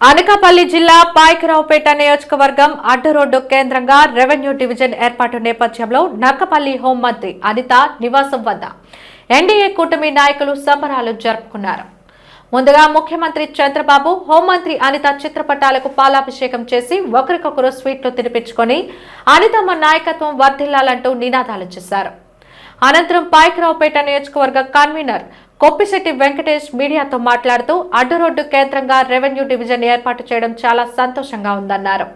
అనకాపల్లి జిల్లా పాయకరావుపేట నియోజకవర్గం అడ్డు రోడ్డు కేంద్రంగా రెవెన్యూ డివిజన్ ఏర్పాటు నేపథ్యంలో నక్కపల్లి హోంమంత్రి అనిత నివాసం వద్ద ఎన్డీఏ కూటమి నాయకులు సంబరాలు జరుపుకున్నారు. ముందుగా ముఖ్యమంత్రి చంద్రబాబు హోంమంత్రి అనిత చిత్రపటాలకు పాలాభిషేకం చేసి ఒకరికొకరు స్వీట్లు తినిపించుకొని అనితమ్మ నాయకత్వం వర్ధిల్లాలంటూ నినాదాలు చేశారు. అనంతరం పాయకరావుపేట నియోజకవర్గ కన్వీనర్ కొప్పిశెట్టి వెంకటేష్ మీడియాతో మాట్లాడుతూ అడ్డురోడ్డు కేంద్రంగా రెవెన్యూ డివిజన్ ఏర్పాటు చేయడం చాలా సంతోషంగా ఉందన్నారు.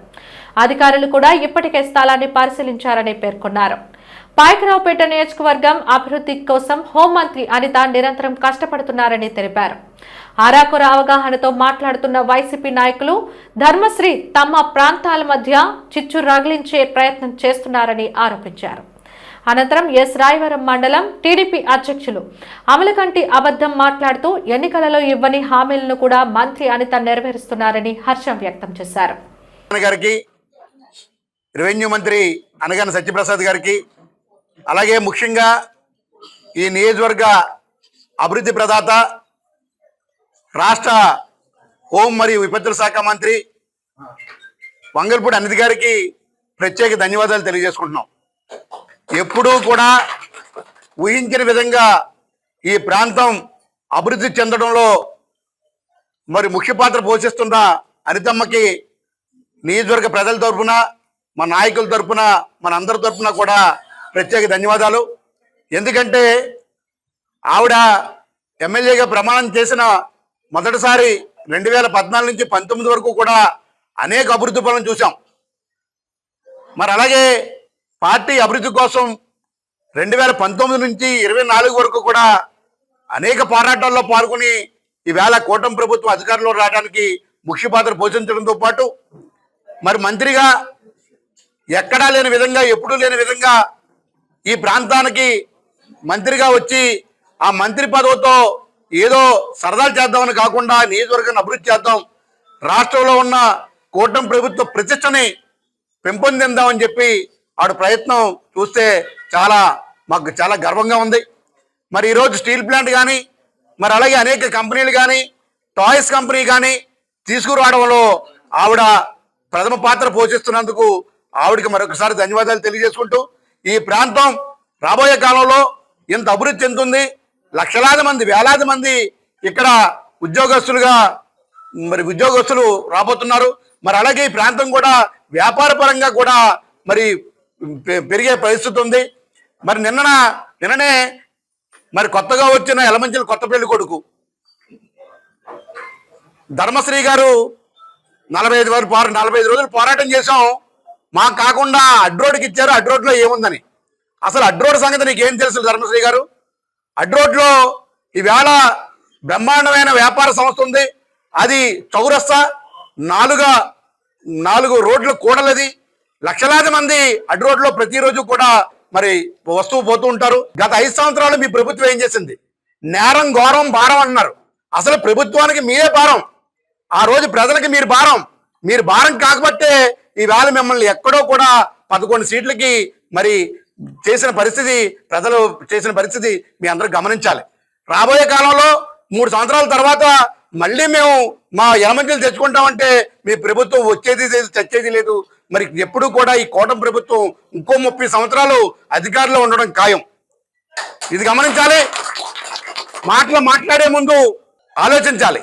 అధికారులు కూడా ఇప్పటికే స్థలాన్ని పరిశీలించారని పేర్కొన్నారు. పాయకరావుపేట నియోజకవర్గం అభివృద్ధి కోసం హోంమంత్రి అనిత నిరంతరం కష్టపడుతున్నారని తెలిపారు. అరాకుర అవగాహనతో మాట్లాడుతున్న వైసీపీ నాయకులు ధర్మశ్రీ తమ ప్రాంతాల మధ్య చిచ్చు రగిలించే ప్రయత్నం చేస్తున్నారని ఆరోపించారు. అనంతరం ఎస్ రాయవరం మండలం టీడీపీ అధ్యక్షులు అమలకంటి అబద్ధం మాట్లాడుతూ ఎన్నికలలో ఇవ్వని హామీలను కూడా మంత్రి అనిత నెరవేరుస్తున్నారని హర్షం వ్యక్తం చేశారు. గారికి రెవెన్యూ మంత్రి అనగాని సత్యప్రసాద్ గారికి అలాగే ముఖ్యంగా ఈ నియోజకవర్గ అభివృద్ధి ప్రదాత రాష్ట్ర హోం మరియు విపత్తుల శాఖ మంత్రి వంగల్పూడి అనిత్ గారికి ప్రత్యేక ధన్యవాదాలు తెలియజేసుకుంటున్నాం. ఎప్పుడూ కూడా ఊహించిన విధంగా ఈ ప్రాంతం అభివృద్ధి చెందడంలో మరి ముఖ్య పాత్ర పోషిస్తున్న అనితమ్మకి నియోజకవర్గ ప్రజల తరపున మన నాయకుల తరపున మన అందరి తరఫున కూడా ప్రత్యేక ధన్యవాదాలు. ఎందుకంటే ఆవిడ ఎమ్మెల్యేగా ప్రమాణం చేసిన మొదటిసారి రెండు వేల పద్నాలుగు నుంచి పంతొమ్మిది వరకు కూడా అనేక అభివృద్ధి పనులను చూసాం మరి అలాగే పార్టీ అభివృద్ధి కోసం రెండు వేల పంతొమ్మిది నుంచి ఇరవై నాలుగు వరకు కూడా అనేక పోరాటాల్లో పాల్గొని ఈవేళ కూటమి ప్రభుత్వం అధికారంలో రావడానికి ముఖ్య పాత్ర పోషించడంతో పాటు మరి మంత్రిగా ఎక్కడా లేని విధంగా ఎప్పుడూ లేని విధంగా ఈ ప్రాంతానికి మంత్రిగా వచ్చి ఆ మంత్రి పదవితో ఏదో సరదాలు చేద్దామని కాకుండా నియోజకవర్గాన్ని అభివృద్ధి చేద్దాం రాష్ట్రంలో ఉన్న కూటమి ప్రభుత్వ ప్రతిష్టని పెంపొందిద్దామని చెప్పి ఆవిడ ప్రయత్నం చూస్తే చాలా మాకు చాలా గర్వంగా ఉంది. మరి ఈరోజు స్టీల్ ప్లాంట్ కానీ మరి అలాగే అనేక కంపెనీలు కానీ టాయ్స్ కంపెనీ కానీ తీసుకురావడంలో ఆవిడ ప్రథమ పాత్ర పోషిస్తున్నందుకు ఆవిడకి మరొకసారి ధన్యవాదాలు తెలియజేసుకుంటూ ఈ ప్రాంతం రాబోయే కాలంలో ఇంత అభివృద్ధి చెందుతుంది. లక్షలాది మంది వేలాది మంది ఇక్కడ ఉద్యోగస్తులుగా మరి ఉద్యోగస్తులు రాబోతున్నారు. మరి అలాగే ఈ ప్రాంతం కూడా వ్యాపార పరంగా కూడా మరి పెరిగే పరిస్థితి ఉంది. మరి నిన్న నిన్ననే మరి కొత్తగా వచ్చిన ఎలమంచిల కొత్త పెళ్ళి కొడుకు ధర్మశ్రీ గారు నలభై ఐదు వరకు పోరా నలభై ఐదు రోజులు పోరాటం చేశాం. మాకు కాకుండా అడ్రోడ్కి ఇచ్చారు. అడ్రోడ్లో ఏముందని? అసలు అడ్రోడ్ సంగతి నీకేం తెలుసు ధర్మశ్రీ గారు? అడ్రోడ్లో ఈవేళ బ్రహ్మాండమైన వ్యాపార సంస్థ ఉంది. అది చౌరస్తా నాలుగా నాలుగు రోడ్లు కూడలది. లక్షలాది మంది అడ్రోడ్లో ప్రతిరోజు కూడా మరి వస్తువు పోతూ ఉంటారు. గత ఐదు సంవత్సరాలు మీ ప్రభుత్వం ఏం చేసింది? నేరం ఘోరం భారం అన్నారు. అసలు ప్రభుత్వానికి మీరే భారం. ఆ రోజు ప్రజలకి మీరు భారం. మీరు భారం కాకపోతే ఈవేళ మిమ్మల్ని ఎక్కడో కూడా పదకొండు సీట్లకి మరి చేసిన పరిస్థితి ప్రజలు చేసిన పరిస్థితి మీ అందరూ గమనించాలి. రాబోయే కాలంలో మూడు సంవత్సరాల తర్వాత మళ్ళీ మేము మా ఎలమంచులు తెచ్చుకుంటామంటే మీ ప్రభుత్వం వచ్చేది లేదు లేదు. మరి ఎప్పుడు కూడా ఈ కోటం ప్రభుత్వం ఇంకో ముప్పై సంవత్సరాలు అధికారంలో ఉండడం ఖాయం. ఇది గమనించాలి. మాటలు మాట్లాడే ముందు ఆలోచించాలి.